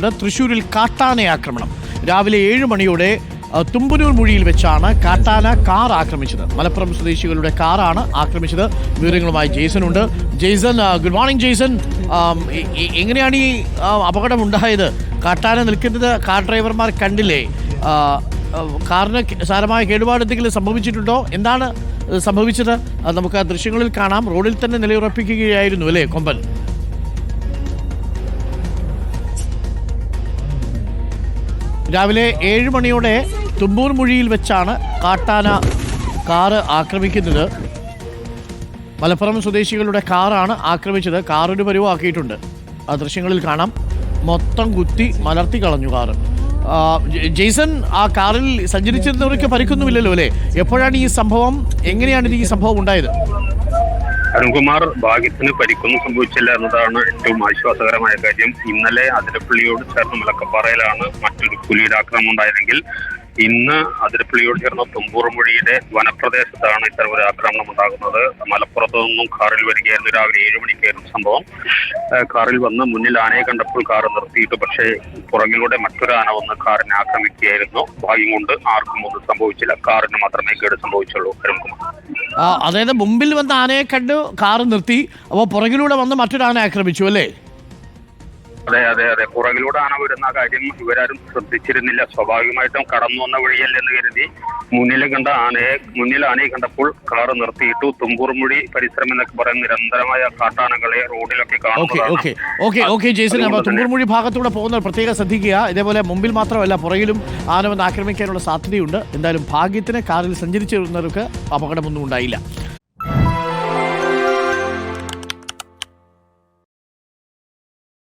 തൃശൂരിൽ കാട്ടാന ആക്രമണം. രാവിലെ ഏഴ് മണിയോടെ തുമ്പനൂർ മുഴിയിൽ വെച്ചാണ് കാട്ടാന കാർ ആക്രമിച്ചത്. മലപ്പുറം സ്വദേശികളുടെ കാറാണ് ആക്രമിച്ചത്. വിവരങ്ങളുമായി ജെയ്സൺ ഉണ്ട് ജെയ്സൺ ഗുഡ് മോർണിംഗ് ജെയ്സൺ എങ്ങനെയാണ് ഈ അപകടം ഉണ്ടായത് കാട്ടാന നിൽക്കുന്നത് കാർ ഡ്രൈവർമാർ കണ്ടില്ലേ? കാറിന് സാരമായ കേടുപാട് എന്തെങ്കിലും സംഭവിച്ചിട്ടുണ്ടോ? എന്താണ് സംഭവിച്ചത്? നമുക്ക് ആ ദൃശ്യങ്ങളിൽ കാണാം. റോഡിൽ തന്നെ നിലയുറപ്പിക്കുകയായിരുന്നു അല്ലേ കൊമ്പൻ? രാവിലെ ഏഴ് മണിയോടെ തുമ്പൂർ മുഴിയിൽ വെച്ചാണ് കാട്ടാന കാറ് ആക്രമിക്കുന്നത്. മലപ്പുറം സ്വദേശികളുടെ കാറാണ് ആക്രമിച്ചത്. കാറൊരു പരിവാക്കിയിട്ടുണ്ട്. ആ ദൃശ്യങ്ങളിൽ കാണാം. മൊത്തം കുത്തി മലർത്തി കളഞ്ഞു കാറ്. ജെയ്സൺ ആ കാറിൽ സഞ്ചരിച്ചിരുന്നവർക്ക് പരിക്കൊന്നുമില്ലല്ലോ അല്ലേ? എപ്പോഴാണ് ഈ സംഭവം? എങ്ങനെയാണ് ഈ സംഭവം ഉണ്ടായത്? അരുൺകുമാർ ഭാഗ്യത്തിന് പരിക്കൊന്നും സംഭവിച്ചില്ല എന്നതാണ് ഏറ്റവും ആശ്വാസകരമായ കാര്യം. ഇന്നലെ അതിരപ്പള്ളിയോട് ചേർന്ന് മുളക്കപ്പാറയിലാണ് മറ്റൊരു പുലിയുടെ ആക്രമണം ഉണ്ടായതെങ്കിൽ ഇന്ന് അതിരപ്പള്ളിയോട് ചേർന്ന തുമ്പൂർമൊഴിയുടെ വനപ്രദേശത്താണ് ഇത്തരം ഒരു ആക്രമണം ഉണ്ടാകുന്നത്. മലപ്പുറത്തു നിന്നും കാറിൽ വരികയായിരുന്നു രാവിലെ ഏഴ് മണിക്കായിരുന്നു സംഭവം. കാറിൽ വന്ന് മുന്നിൽ ആനയെ കണ്ടപ്പോൾ കാർ നിർത്തിയിട്ട്. പക്ഷേ പുറകിലൂടെ മറ്റൊരു ആന വന്ന് കാറിനെ ആക്രമിക്കുകയായിരുന്നു. ഭാഗ്യം കൊണ്ട് ആർക്കും ഒന്നും സംഭവിച്ചില്ല. കാറിന് മാത്രമേ കേട് സംഭവിച്ചുള്ളൂ. അരുൺകുമാർ. അതായത് മുമ്പിൽ വന്ന ആനയെ കണ്ട് കാറ് നിർത്തി അപ്പോൾ പുറകിലൂടെ വന്ന് മറ്റൊരു ആന ആക്രമിച്ചു അല്ലേ? അതെ അതെ അതെ. പുറകിലൂടെ ആണ് വരുന്ന കാര്യം ഇവരാരും ശ്രദ്ധിച്ചിരുന്നില്ല. സ്വാഭാവികമായിട്ടും കടന്നു വന്ന വഴിയല്ലെന്ന് കരുതി മുന്നിൽ കണ്ട ആനയെ മുന്നിൽ ആനയെ കണ്ടപ്പോൾ കാറ് നിർത്തിയിട്ടു. തുമ്പൂർമുഴി പരിസരം എന്നൊക്കെ പറയുന്ന നിരന്തരമായ കാട്ടാനകളെ റോഡിലൊക്കെ കാണുന്നതാണ്. ജെയ്സൺ അപ്പോൾ തുമ്പൂർമുഴി ഭാഗത്തൂടെ പോകുന്നവർ പ്രത്യേകം ശ്രദ്ധിക്കുക. ഇതേപോലെ മുമ്പിൽ മാത്രമല്ല പുറകിലും ആന വന്ന് ആക്രമിക്കാനുള്ള സാധ്യതയുണ്ട്. എന്തായാലും ഭാഗ്യത്തിന് കാറിൽ സഞ്ചരിച്ചിരുന്നവർക്ക് അപകടമൊന്നും ഉണ്ടായില്ല.